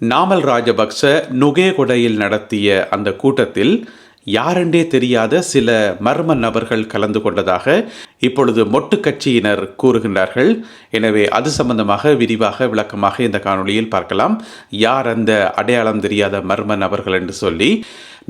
நாமல் ராஜபக்ச நுகேகொடையில் நடத்திய அந்த கூட்டத்தில் யாரென்றே தெரியாத சில மர்ம நபர்கள் கலந்து கொண்டதாக இப்பொழுது மொட்டு கட்சியினர் கூறுகின்றார்கள். எனவே அது சம்பந்தமாக விரிவாக விளக்கமாக இந்த காணொளியில் பார்க்கலாம். யார் அந்த அடையாளம் தெரியாத மர்ம நபர்கள் என்று சொல்லி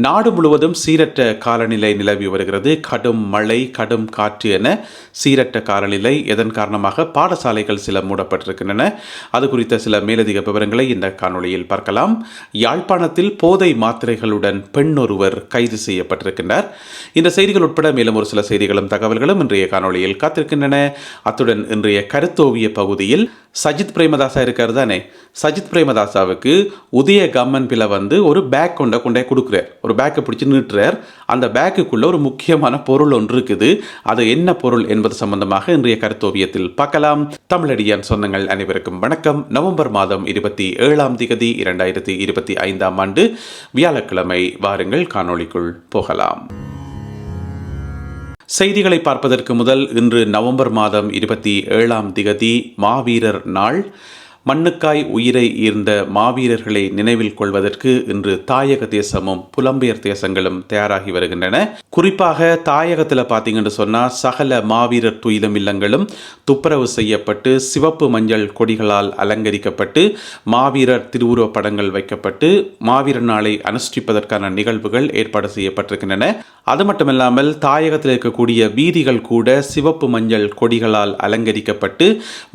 நாடு முழுவதும் சீரற்ற காலநிலை நிலவி வருகிறது. கடும் மழை கடும் காற்று என சீரற்ற காலநிலை இதன் காரணமாக பாடசாலைகள் சில மூடப்பட்டிருக்கின்றன. அது குறித்த சில மேலதிக விவரங்களை இந்த காணொளியில் பார்க்கலாம். யாழ்ப்பாணத்தில் போதை மாத்திரைகளுடன் பெண் ஒருவர் கைது செய்யப்பட்டிருக்கின்றார். இந்த செய்திகள் உட்பட மேலும் ஒரு சில செய்திகளும் தகவல்களும் இன்றைய காணொளியில் காத்திருக்கின்றன. அத்துடன் இன்றைய கருத்தோவிய பகுதியில் சஜித் பிரேமதாசா இருக்கார் தானே சஜித் பிரேமதாசாவுக்கு உதய கம்மன் பிள்ளை வந்து ஒரு பேக் கொண்ட கொண்டே கொடுக்குறார். ஒரு பேக்கை பிடிச்சி நீட்டுறார். அந்த பேக்குக்குள்ளே ஒரு முக்கியமான பொருள் ஒன்று இருக்குது. அது என்ன பொருள் என்பது சம்பந்தமாக இன்றைய கருத்தோவியத்தில் பார்க்கலாம். தமிழடியான் சொந்தங்கள் அனைவருக்கும் வணக்கம். நவம்பர் மாதம் இருபத்தி ஏழாம் திகதி இரண்டாயிரத்தி இருபத்தி ஐந்தாம் ஆண்டு வியாழக்கிழமை. வாருங்கள் காணொளிக்குள் போகலாம். செய்திகளை பார்ப்பதற்கு முதல் இன்று நவம்பர் மாதம் இருபத்தி ஏழாம் திகதி மாவீரர் நாள். மண்ணுக்காய் உயிரை ஈர்ந்த மாவீரர்களை நினைவில் கொள்வதற்கு இன்று தாயக தேசமும் புலம்பெயர் தேசங்களும் தயாராகி வருகின்றன. குறிப்பாக தாயகத்தில் பார்த்தீங்கன்னு சொன்னால் சகல மாவீரர் துயிலும் இல்லங்களும் துப்புரவு செய்யப்பட்டு சிவப்பு மஞ்சள் கொடிகளால் அலங்கரிக்கப்பட்டு மாவீரர் திருவுருவப் படங்கள் வைக்கப்பட்டு மாவீரர் நாளை அனுஷ்டிப்பதற்கான நிகழ்வுகள் ஏற்பாடு செய்யப்பட்டிருக்கின்றன. அது மட்டுமில்லாமல் தாயகத்தில் இருக்கக்கூடிய வீதிகள் கூட சிவப்பு மஞ்சள் கொடிகளால் அலங்கரிக்கப்பட்டு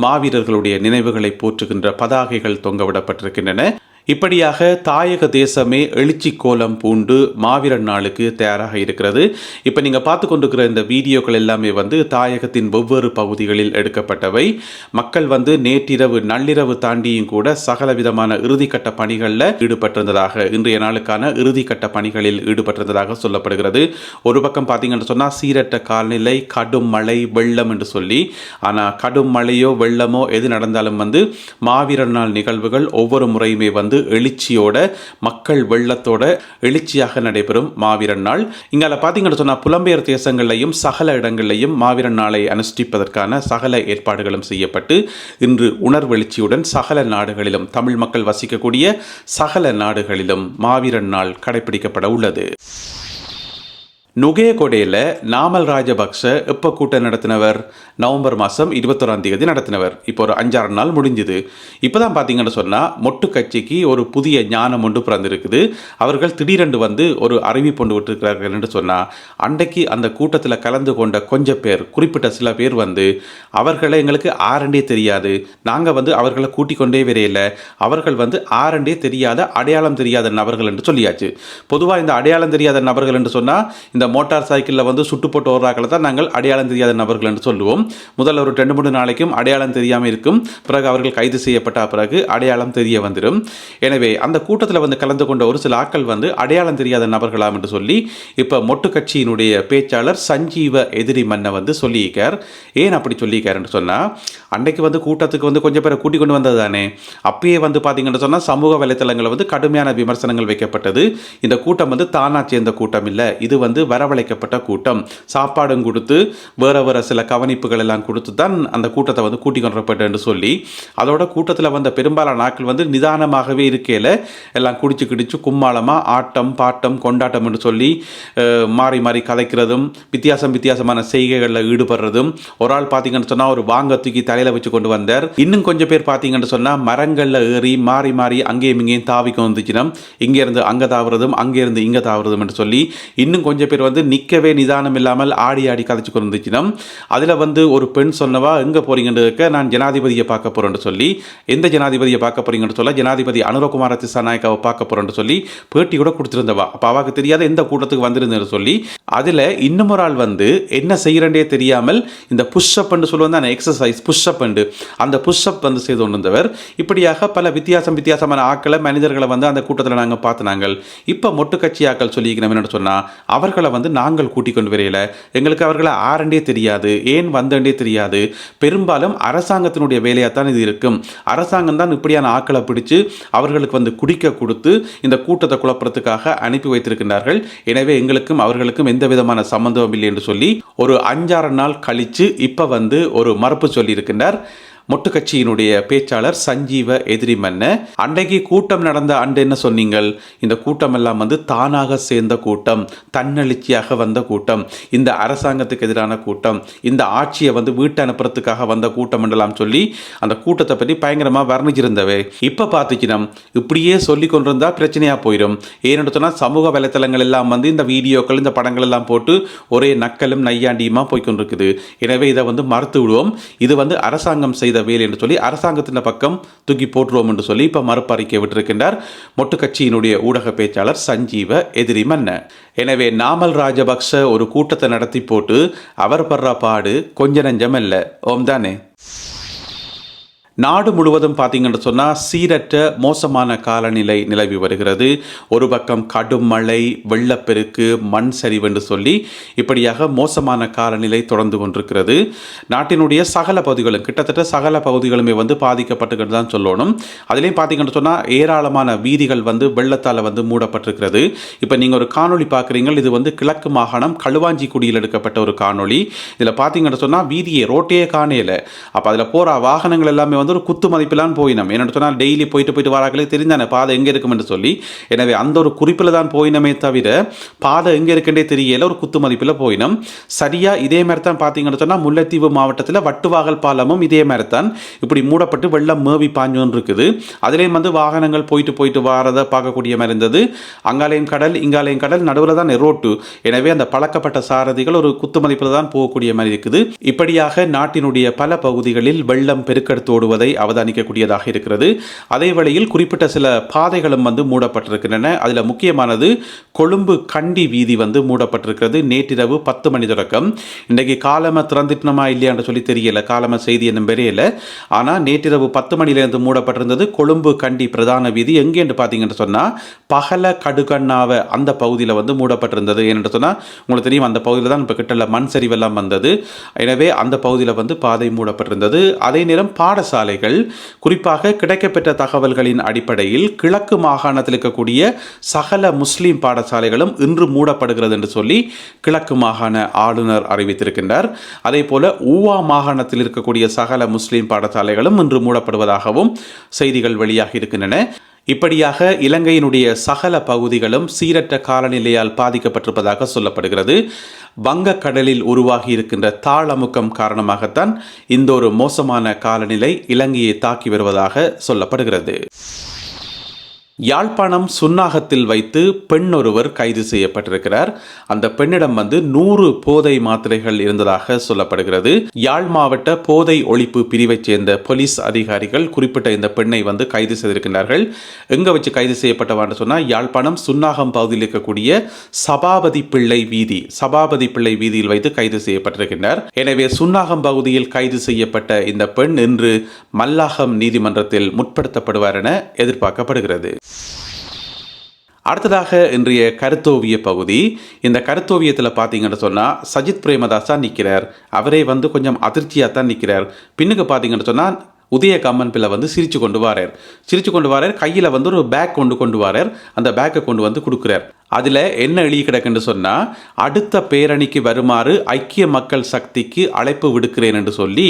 மாவீரர்களுடைய நினைவுகளை போற்றுகின்ற பதாகைகள் தொங்கவிடப்பட்டிருக்கின்றன இப்படியாக தாயக தேசமே எழுச்சி கோலம் பூண்டு மாவீரன் நாளுக்கு தயாராக இருக்கிறது. இப்போ நீங்கள் பார்த்து கொண்டிருக்கிற இந்த வீடியோக்கள் எல்லாமே வந்து தாயகத்தின் வெவ்வேறு பகுதிகளில் எடுக்கப்பட்டவை. மக்கள் வந்து நேற்றிரவு நள்ளிரவு தாண்டியும் கூட சகல விதமான இறுதிக்கட்ட பணிகளில் ஈடுபட்டிருந்ததாக இன்றைய நாளுக்கான இறுதிக்கட்ட பணிகளில் ஈடுபட்டிருந்ததாக சொல்லப்படுகிறது. ஒரு பக்கம் பார்த்தீங்கன்னு சொன்னால் சீரற்ற காலநிலை கடும் மழை வெள்ளம் என்று சொல்லி. ஆனால் கடும் மழையோ வெள்ளமோ எது நடந்தாலும் வந்து மாவீரர் நாள் நிகழ்வுகள் ஒவ்வொரு முறையுமே வந்து வந்து எழுச்சியோட மக்கள் வெள்ளத்தோட எழுச்சியாக நடைபெறும் மாவீரன் நாள். இங்கால பார்த்தீங்கன்னு சொன்னால் புலம்பெயர் தேசங்களையும் சகல இடங்களையும் மாவீரன் நாளை அனுஷ்டிப்பதற்கான சகல ஏற்பாடுகளும் செய்யப்பட்டு இன்று உணர்வெழுச்சியுடன் சகல நாடுகளிலும் தமிழ் மக்கள் வசிக்கக்கூடிய சகல நாடுகளிலும் மாவீரன் நாள் கடைபிடிக்கப்பட உள்ளது. நுகேகொடையில் நாமல் ராஜபக்ச எப்போ கூட்டம் நடத்தினவர்? நவம்பர் மாதம் இருபத்தொராம் தேதி நடத்தினவர். இப்போ ஒரு அஞ்சாறு நாள் முடிஞ்சுது. இப்போ தான் பார்த்தீங்கன்னு சொன்னால் மொட்டு கட்சிக்கு ஒரு புதிய ஞானம் ஒன்று பிறந்திருக்குது. அவர்கள் திடீரென்று வந்து ஒரு அறிவிப்பு கொண்டு விட்டுருக்கிறார்கள் என்று சொன்னால் அன்றைக்கு அந்த கூட்டத்தில் கலந்து கொண்ட கொஞ்சம் பேர் குறிப்பிட்ட சில பேர் வந்து அவர்களை எங்களுக்கு ஆரண்டே தெரியாது. நாங்கள் வந்து அவர்களை கூட்டிக் கொண்டே வரையில அவர்கள் வந்து ஆரண்டே தெரியாத அடையாளம் தெரியாத நபர்கள் என்று சொல்லியாச்சு. பொதுவாக இந்த அடையாளம் தெரியாத நபர்கள் என்று சொன்னால் இந்த இந்த மோட்டார் சைக்கிளில் வந்து சுட்டு போட்டு ஓடுறாக்களை தான் நாங்கள் அடையாளம் தெரியாத நபர்கள் என்று சொல்லுவோம். முதல்ல ஒரு ரெண்டு மூணு நாளைக்கும் அடையாளம் தெரியாமல் இருக்கும். பிறகு அவர்கள் கைது செய்யப்பட்ட பிறகு அடையாளம் தெரிய வந்துடும் எனவே அந்த கூட்டத்தில் வந்து கலந்து கொண்ட ஒரு சில ஆக்கள் வந்து அடையாளம் தெரியாத நபர்களாம் என்று சொல்லி இப்போ மொட்டு கட்சியினுடைய பேச்சாளர் சஞ்சீவ எதிரி மன்னை வந்து சொல்லியிருக்கார். ஏன் அப்படி சொல்லியிருக்காருன்னு சொன்னால் அன்றைக்கு வந்து கூட்டத்துக்கு வந்து கொஞ்சம் பேரை கூட்டிக் கொண்டு வந்தது தானே. அப்பயே வந்து பார்த்தீங்கன்னு சொன்னால் சமூக வலைத்தளங்களில் வந்து கடுமையான விமர்சனங்கள் வைக்கப்பட்டது. இந்த கூட்டம் வந்து தானாக சேர்ந்த கூட்டம் இல்லை. இது வந்து வரவழைக்கப்பட்ட கூட்டம். சாப்பாடும் கொடுத்து வேற வேற சில கவனிப்புகள் எல்லாம் கொடுத்து தான் அந்த கூட்டத்தை வந்து கூட்டி கொண்டப்பட்டு சொல்லி அதோட கூட்டத்தில் வந்த பெரும்பாலான நாட்கள் வந்து நிதானமாகவே இருக்கையில் எல்லாம் குடிச்சு கிடிச்சு கும்மாளமாக ஆட்டம் பாட்டம் கொண்டாட்டம் என்று சொல்லி மாறி மாறி கதைக்கிறதும் வித்தியாசம் வித்தியாசமான செய்கைகளில் ஈடுபடுறதும் ஒரு ஆள் பார்த்தீங்கன்னு சொன்னால் ஒரு வாங்க தூக்கி தலையில் வச்சு கொண்டு வந்தார். இன்னும் கொஞ்சம் பேர் பார்த்தீங்கன்னு சொன்னால் மரங்களில் ஏறி மாறி மாறி அங்கேயும் இங்கேயும் தாவிக்க வந்துச்சுன்னா இங்கேருந்து அங்கே தாவுறதும் அங்கேருந்து இங்கே தாவுறதும் என்று சொல்லி இன்னும் கொஞ்சம் பேர் வந்து நிற்கவே நிதானம் இல்லாமல் ஆடி ஆடி கதைச்சு கொண்டு அதில் வந்து ஒரு பெண் சொன்னவா எங்கே போகிறீங்கன்னு இருக்க நான் ஜனாதிபதியை பார்க்க போகிறேன்னு சொல்லி எந்த ஜனாதிபதியை பார்க்க போகிறீங்கன்னு சொல்ல ஜனாதிபதி அனுரகுமார திசாநாயக்காவை பார்க்க போகிறேன்னு சொல்லி பேட்டி கூட கொடுத்துருந்தவா. அப்போ அவாக்கு தெரியாத எந்த கூட்டத்துக்கு வந்திருந்தேன்னு சொல்லி அதில் இன்னும் ஒரு ஆள் வந்து என்ன செய்கிறண்டே தெரியாமல் இந்த புஷ்அப்னு சொல்லுவாங்க அந்த எக்ஸசைஸ் புஷ்அப் அந்த புஷ்அப் வந்து செய்து கொண்டிருந்தவர். இப்படியாக பல வித்தியாசம் வித்தியாசமான ஆக்களை மனிதர்களை வந்து அந்த கூட்டத்தில் நாங்கள் பார்த்து நாங்கள் இப்போ மொட்டு கட்சி ஆக்கள் சொல்லிக்கிறோம் என்னென்னு சொன்னால் அவர்களை வந்து நாங்கள் கூட்டிக் கொண்டு வரையில. எங்களுக்கு அவர்களை ஆரண்டே தெரியாது ஏன் வந்தண்டே தெரியாது. பெரும்பாலும் அரசாங்கத்தினுடைய வேலையாக தான் இது இருக்கும். அரசாங்கம் தான் இப்படியான ஆக்களை பிடிச்சு அவர்களுக்கு வந்து குடிக்க கொடுத்து இந்த கூட்டத்தை குழப்பறதுக்காக அனுப்பி வைத்திருக்கின்றார்கள். எனவே எங்களுக்கும் அவர்களுக்கும் எந்த விதமான சம்பந்தமும் இல்லை என்று சொல்லி ஒரு அஞ்சாறு நாள் கழித்து இப்போ வந்து ஒரு மறுப்பு சொல்லியிருக்கின்றார். மொட்டு கட்சியினுடைய பேச்சாளர் சஞ்சீவ எதிரிமன்ன. அன்றைக்கு கூட்டம் நடந்த அன்று என்ன சொன்னீங்கள்? இந்த கூட்டம் எல்லாம் வந்து தானாக சேர்ந்த கூட்டம் தன்னெழுச்சியாக வந்த கூட்டம் இந்த அரசாங்கத்துக்கு எதிரான கூட்டம் இந்த ஆட்சியை வந்து வீட்டு அனுப்புறதுக்காக வந்த கூட்டம் என்றெல்லாம் சொல்லி அந்த கூட்டத்தை பற்றி பயங்கரமாக வர்ணிச்சிருந்தவை. இப்போ பார்த்துக்கினா இப்படியே சொல்லி கொண்டிருந்தா பிரச்சனையாக போயிடும் ஏன்னு சொன்னால் சமூக வலைத்தளங்கள் எல்லாம் வந்து இந்த வீடியோக்கள் இந்த படங்கள் எல்லாம் போட்டு ஒரே நக்கலும் நையாண்டியுமா போய்கொண்டிருக்குது எனவே இதை வந்து மறுத்து விடுவோம். இது வந்து அரசாங்கம் செய்த வேலை என்று சொல்லி அரசாங்கத்தின் பக்கம் தூக்கி போட்டுருவோம் என்று சொல்லி இப்போ மறுப்பறிக்கை விட்டிருக்கின்றார். மொட்டு கட்சியினுடைய ஊடக பேச்சாளர் சஞ்சீவ எதிரி மன்ன எனவே நாமல் ராஜபக்ஷ ஒரு கூட்டத்தை நடத்தி போட்டு அவர் படுற பாடு கொஞ்ச நஞ்சம் இல்லை ஓம் தானே. நாடு முழுவதும் பார்த்தீங்கன்னு சொன்னால் சீரற்ற மோசமான காலநிலை நிலவி வருகிறது. ஒரு பக்கம் கடும் மழை வெள்ளப்பெருக்கு மண் சரிவு என்று சொல்லி இப்படியாக மோசமான காலநிலை தொடர்ந்து கொண்டிருக்கிறது. நாட்டினுடைய சகல பகுதிகளும் கிட்டத்தட்ட சகல பகுதிகளுமே வந்து பாதிக்கப்பட்டுக்கிட்டு தான் சொல்லணும். அதுலேயும் பார்த்தீங்கன்னு சொன்னால் ஏராளமான வீதிகள் வந்து வெள்ளத்தால் வந்து மூடப்பட்டிருக்கிறது. இப்போ நீங்கள் ஒரு காணொளி பார்க்குறீங்க இது வந்து கிழக்கு மாகாணம் களுவாஞ்சிக்குடியில் எடுக்கப்பட்ட ஒரு காணொளி. இதில் பார்த்தீங்கன்னு சொன்னால் வீதியை ரோட்டையே காணையில் அப்போ அதில் போகிற வாகனங்கள் எல்லாமே வந்து ஒரு குத்து மதிப்பிலான் போயினோம். என்னென்னு சொன்னால் டெய்லி போயிட்டு போயிட்டு வராங்களே தெரிஞ்சானே பாதை எங்கே இருக்கும் என்று சொல்லி. எனவே அந்த ஒரு குறிப்பில் தான் போயினமே தவிர பாதை எங்கே இருக்குன்றே தெரியல ஒரு குத்து மதிப்பில் போயினோம். சரியாக இதே மாதிரி தான் பார்த்தீங்கன்னு சொன்னால் முல்லைத்தீவு மாவட்டத்தில் வட்டுவாகல் பாலமும் இதே மாதிரி தான் இப்படி மூடப்பட்டு வெள்ளம் மேவி பாஞ்சோன்னு இருக்குது. அதுலேயும் வந்து வாகனங்கள் போயிட்டு போயிட்டு வாரதை பார்க்கக்கூடிய மாதிரி இருந்தது. அங்காலையும் கடல் இங்காலையும் கடல் நடுவில் தான் ரோட்டு. எனவே அந்த பழக்கப்பட்ட சாரதிகள் ஒரு குத்து மதிப்பில் தான் போகக்கூடிய மாதிரி இருக்குது. இப்படியாக நாட்டினுடைய பல பகுதிகளில் வெள்ளம் பெருக்கெடுத்தோடுவதை அவதானிக்கக்கூடியதாக இருக்கிறது. அதே வேளையில் குறிப்பிட்ட சில பாதைகளும் வந்து மூடப்பட்டிருக்கின்றன. அதில் முக்கியமானது கொழும்பு கண்டி வீதி வந்து மூடப்பட்டிருக்கிறது. நேற்றிரவு பத்து மணி தொடக்கம். இன்றைக்கு காலம திறந்துட்டணுமா இல்லையான்னு சொல்லி தெரியல. காலம செய்தி என்னும் பெரியல ஆனால் நேற்றிரவு பத்து மணிலேருந்து மூடப்பட்டிருந்தது கொழும்பு கண்டி பிரதான வீதி. எங்கே என்று பார்த்தீங்கன்னு சொன்னால் பகல கடுகண்ணாவ அந்த பகுதியில் வந்து மூடப்பட்டிருந்தது. ஏன்னு சொன்னால் உங்களுக்கு தெரியும் அந்த பகுதியில் தான் இப்போ கிட்ட மண் சரிவெல்லாம் வந்தது. எனவே அந்த பகுதியில் வந்து பாதை மூடப்பட்டிருந்தது. அதே நேரம் பாடசாலைகள் குறிப்பாக கிடைக்கப்பெற்ற தகவல்களின் அடிப்படையில் கிழக்கு மாகாணத்தில் இருக்கக்கூடிய சகல முஸ்லீம் பாடசாலைகளும் இன்று மூடப்படுகிறது என்று சொல்லி கிழக்கு மாகாண ஆளுநர் அறிவித்திருக்கின்றார். அதே போல ஊவா மாகாணத்தில் இருக்கக்கூடிய சகல முஸ்லீம் பாடசாலைகளும் இன்று மூடப்படுவதாகவும் செய்திகள் வெளியாகி இருக்கின்றன. இப்படியாக இலங்கையினுடைய சகல பகுதிகளும் சீரற்ற காலநிலையால் பாதிக்கப்பட்டிருப்பதாக சொல்லப்படுகிறது. வங்கக்கடலில் உருவாகி இருக்கின்ற தாளமுக்கம் காரணமாகத்தான் இந்த ஒரு மோசமான காலநிலை இலங்கையை தாக்கி வருவதாக சொல்லப்படுகிறது. யாழ்ப்பாணம் சுன்னாகத்தில் வைத்து பெண் ஒருவர் கைது செய்யப்பட்டிருக்கிறார். அந்த பெண்ணிடம் வந்து நூறு போதை மாத்திரைகள் இருந்ததாக சொல்லப்படுகிறது. யாழ் மாவட்ட போதை ஒழிப்பு பிரிவைச் சேர்ந்த போலீஸ் அதிகாரிகள் குறிப்பிட்ட இந்த பெண்ணை வந்து கைது செய்திருக்கிறார்கள் எங்க வச்சு கைது செய்யப்பட்டவான்னு சொன்னால் யாழ்ப்பாணம் சுன்னாகம் பகுதியில் இருக்கக்கூடிய சபாபதி பிள்ளை வீதி சபாபதி பிள்ளை வீதியில் வைத்து கைது செய்யப்பட்டிருக்கின்றார். எனவே சுன்னாகம் பகுதியில் கைது செய்யப்பட்ட இந்த பெண் இன்று மல்லாகம் நீதிமன்றத்தில் முற்படுத்தப்படுவார் என எதிர்பார்க்கப்படுகிறது. அடுத்ததாக இன்றைய கருத்தோவிய பகுதி. இந்த கருத்தோவியத்தில் பார்த்தீங்கன்னு சொன்னால் சஜித் பிரேமதாசா நிற்கிறார் அவரே வந்து கொஞ்சம் அதிர்ச்சியாக தான் நிற்கிறார் பின்னுக்கு பார்த்தீங்கன்னு சொன்னால் உதய கம்மன் பிள்ளை வந்து சிரிச்சு கொண்டு வாரார். சிரிச்சு கொண்டு வாரார். கையில் வந்து ஒரு பேக் கொண்டு கொண்டு வாரார். அந்த பேக்கை கொண்டு வந்து கொடுக்குறார். அதில் என்ன எழுதி கிடக்குன்னு சொன்னால் அடுத்த பேரணிக்கு வருமாறு ஐக்கிய மக்கள் சக்திக்கு அழைப்பு விடுக்கிறேன் என்று சொல்லி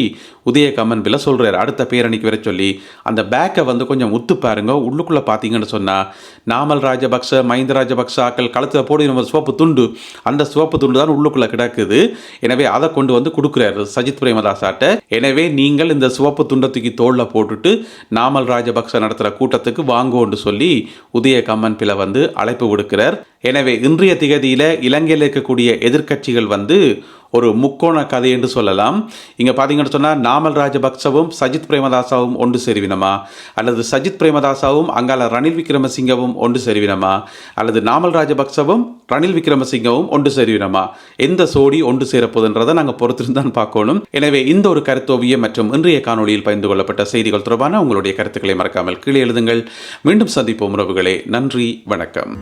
உதய கம்மன் சொல்கிறார் அடுத்த பேரணிக்கு வர சொல்லி. அந்த பேக்கை வந்து கொஞ்சம் உத்து பாருங்க. உள்ளுக்குள்ளே பார்த்தீங்கன்னு சொன்னால் நாமல் ராஜபக்ச மஹிந்த ராஜபக்ச ஆக்கள் களத்தில் போடு நம்ம சிவப்பு துண்டு அந்த சிவப்பு துண்டு தான் உள்ளுக்குள்ளே கிடக்குது. எனவே அதை கொண்டு வந்து கொடுக்குறாரு சஜித் பிரேமதாசாட்ட. எனவே நீங்கள் இந்த சிவப்பு துண்டை தூக்கி தோளில் போட்டுட்டு நாமல் ராஜபக்ச நடத்துகிற கூட்டத்துக்கு வாங்கோன்னு சொல்லி உதய கம்மன் வந்து அழைப்பு விடுக்கிறார். எனவே இன்றைய திகதியில் இலங்கையில் இருக்கக்கூடிய எதிர்க்கட்சிகள் வந்து ஒரு முக்கோண கதை என்று சொல்லலாம். இங்கே பார்த்தீங்கன்னு சொன்னால் நாமல் ராஜபக்சவும் சஜித் பிரேமதாசாவும் ஒன்று சேருவினமா? அல்லது சஜித் பிரேமதாசாவும் அங்கால ரணில் விக்ரமசிங்கவும் ஒன்று சேருவினமா? அல்லது நாமல் ராஜபக்சவும் ரணில் விக்ரமசிங்கவும் ஒன்று சேருவினமா? எந்த சோடி ஒன்று சேரப்போதுன்றதை நாங்கள் பொறுத்திருந்தான் பார்க்கணும். எனவே இந்த ஒரு கருத்தோவியம் மற்றும் இன்றைய காணொலியில் பகிர்ந்து கொள்ளப்பட்ட செய்திகள் தொடர்பான உங்களுடைய கருத்துக்களை மறக்காமல் கீழே எழுதுங்கள். மீண்டும் சந்திப்போம் உறவுகளே. நன்றி வணக்கம்.